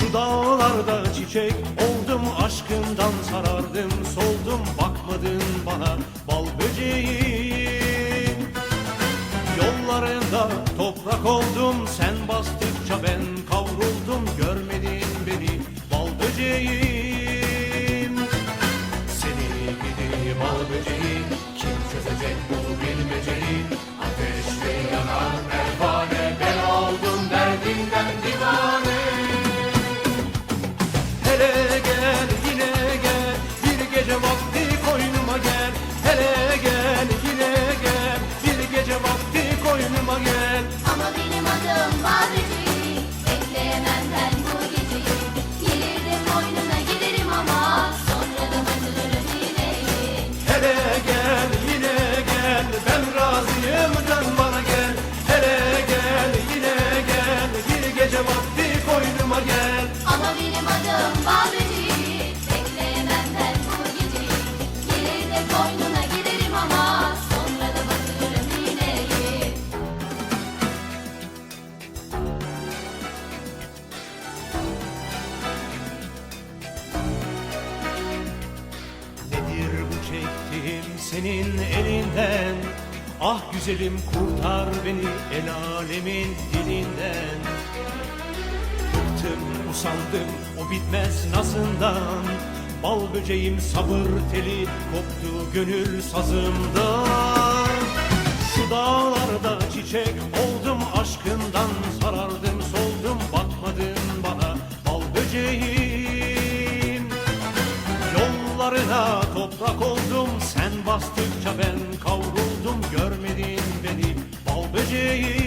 Şu dağlarda çiçek oldum aşkından sarardım. Soldum bakmadın bana bal böceğim. Yollarında toprak oldum sen bastıkça ben kavruldum gel. Ama benim adım Badeci senin elinden. Ah güzelim kurtar beni el alemin dilinden. Bıktım usandım o bitmez nazından. Bal böceğim sabır teli koptu gönül sazımdan. Şu dağlarda çiçek oldum aşkından. Sarardım soldum bakmadın bana bal böceğim. Yollarına toprak oldum Bastıkça ben kavruldum görmedin beni. Bal böceği